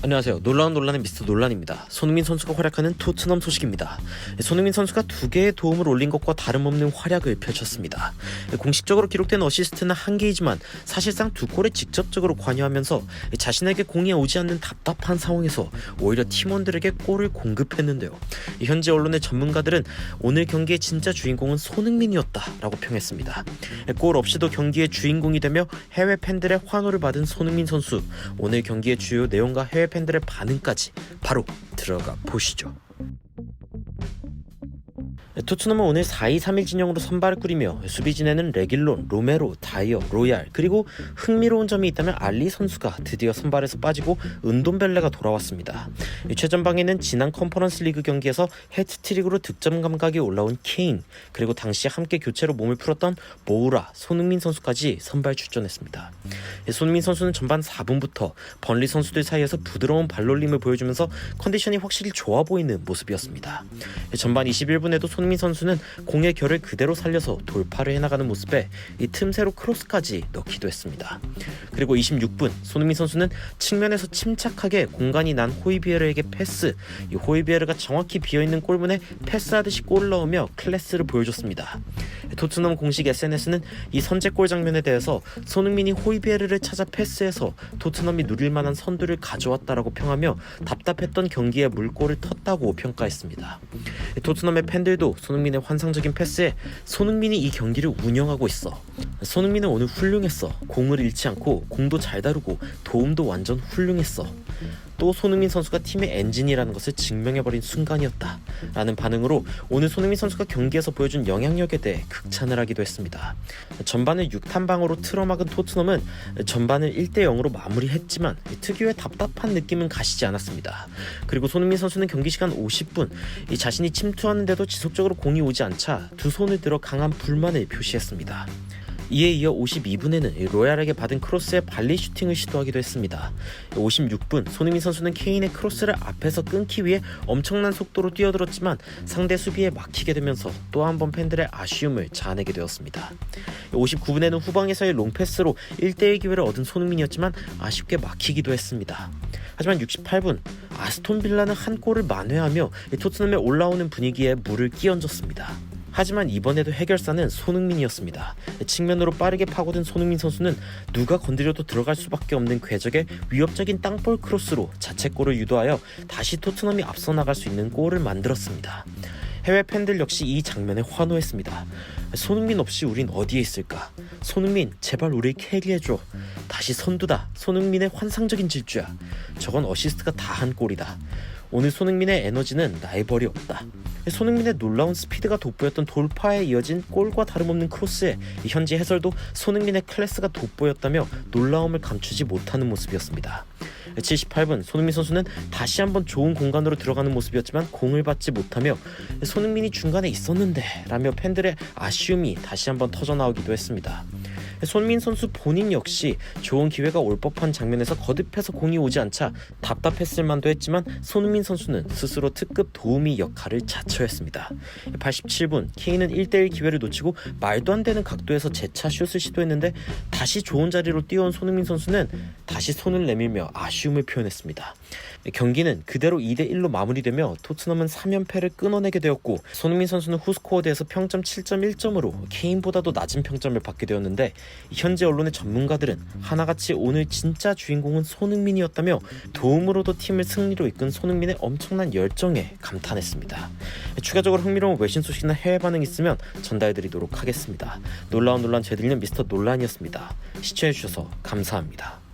안녕하세요. 놀라운 논란의 미스터 논란입니다. 손흥민 선수가 활약하는 토트넘 소식입니다. 손흥민 선수가 두 개의 도움을 올린 것과 다름없는 활약을 펼쳤습니다. 공식적으로 기록된 어시스트는 한 개이지만 사실상 두 골에 직접적으로 관여하면서 자신에게 공이 오지 않는 답답한 상황에서 오히려 팀원들에게 골을 공급했는데요. 현재 언론의 전문가들은 오늘 경기의 진짜 주인공은 손흥민이었다라고 평했습니다. 골 없이도 경기의 주인공이 되며 해외 팬들의 환호를 받은 손흥민 선수. 오늘 경기의 주요 내용과 해외 팬들의 반응까지 바로 들어가 보시죠. 토트넘은 오늘 4-2-3-1 진영으로 선발을 꾸리며 수비진에는 레길론, 로메로, 다이어, 로얄 그리고 흥미로운 점이 있다면 알리 선수가 드디어 선발에서 빠지고 은돈벨레가 돌아왔습니다. 최전방에는 지난 컨퍼런스 리그 경기에서 해트트릭으로 득점 감각이 올라온 케인 그리고 당시 함께 교체로 몸을 풀었던 모우라, 손흥민 선수까지 선발 출전했습니다. 손흥민 선수는 전반 4분부터 번리 선수들 사이에서 부드러운 발놀림을 보여주면서 컨디션이 확실히 좋아 보이는 모습이었습니다. 전반 21분에도 손흥민 선수는 공의 결을 그대로 살려서 돌파를 해나가는 모습에 이 틈새로 크로스까지 넣기도 했습니다. 그리고 26분 손흥민 선수는 측면에서 침착하게 공간이 난 호이비에르에게 패스, 이 호이비에르가 정확히 비어있는 골문에 패스하듯이 골을 넣으며 클래스를 보여줬습니다. 토트넘 공식 SNS는 이 선제골 장면에 대해서 손흥민이 호이비에르를 찾아 패스해서 토트넘이 누릴 만한 선두를 가져왔다라고 평하며 답답했던 경기에 물꼬를 텄다고 평가했습니다. 토트넘의 팬들도 손흥민의 환상적인 패스에 손흥민이 이 경기를 운영하고 있어. 손흥민은 오늘 훌륭했어. 공을 잃지 않고 공도 잘 다루고 도움도 완전 훌륭했어. 또 손흥민 선수가 팀의 엔진이라는 것을 증명해버린 순간이었다. 라는 반응으로 오늘 손흥민 선수가 경기에서 보여준 영향력에 대해 극찬을 하기도 했습니다. 전반을 6탄방으로 틀어막은 토트넘은 전반을 1대 0으로 마무리했지만 특유의 답답한 느낌은 가시지 않았습니다. 그리고 손흥민 선수는 경기 시간 50분 이 자신이 침투하는데도 지속적으로 공이 오지 않자 두 손을 들어 강한 불만을 표시했습니다. 이에 이어 52분에는 로얄에게 받은 크로스의 발리 슈팅을 시도하기도 했습니다. 56분 손흥민 선수는 케인의 크로스를 앞에서 끊기 위해 엄청난 속도로 뛰어들었지만 상대 수비에 막히게 되면서 또 한 번 팬들의 아쉬움을 자아내게 되었습니다. 59분에는 후방에서의 롱패스로 1대1 기회를 얻은 손흥민이었지만 아쉽게 막히기도 했습니다. 하지만 68분 아스톤 빌라는 한 골을 만회하며 토트넘에 올라오는 분위기에 물을 끼얹었습니다. 하지만 이번에도 해결사는 손흥민이었습니다. 측면으로 빠르게 파고든 손흥민 선수는 누가 건드려도 들어갈 수밖에 없는 궤적의 위협적인 땅볼 크로스로 자책골을 유도하여 다시 토트넘이 앞서 나갈 수 있는 골을 만들었습니다. 해외 팬들 역시 이 장면에 환호했습니다. 손흥민 없이 우린 어디에 있을까? 손흥민 제발 우리 캐리해줘. 다시 선두다. 손흥민의 환상적인 질주야. 저건 어시스트가 다 한 골이다. 오늘 손흥민의 에너지는 라이벌이 없다. 손흥민의 놀라운 스피드가 돋보였던 돌파에 이어진 골과 다름없는 크로스에 현지 해설도 손흥민의 클래스가 돋보였다며 놀라움을 감추지 못하는 모습이었습니다. 78분 손흥민 선수는 다시 한번 좋은 공간으로 들어가는 모습이었지만 공을 받지 못하며 손흥민이 중간에 있었는데 라며 팬들의 아쉬움이 다시 한번 터져 나오기도 했습니다. 손민 선수 본인 역시 좋은 기회가 올 법한 장면에서 거듭해서 공이 오지 않자 답답했을 만도 했지만 손흥민 선수는 스스로 특급 도우미 역할을 자처했습니다. 87분 케인은 1대1 기회를 놓치고 말도 안 되는 각도에서 재차 슛을 시도했는데 다시 좋은 자리로 뛰어온 손흥민 선수는 다시 손을 내밀며 아쉬움을 표현했습니다. 경기는 그대로 2대 1로 마무리되며 토트넘은 3연패를 끊어내게 되었고 손흥민 선수는 후스코어드에서 평점 7.1점으로 케인보다도 낮은 평점을 받게 되었는데 현재 언론의 전문가들은 하나같이 오늘 진짜 주인공은 손흥민이었다며 도움으로도 팀을 승리로 이끈 손흥민의 엄청난 열정에 감탄했습니다. 추가적으로 흥미로운 외신 소식이나 해외 반응 있으면 전달드리도록 하겠습니다. 놀라운 논란 되들리는 미스터 논란이었습니다. 시청해주셔서 감사합니다.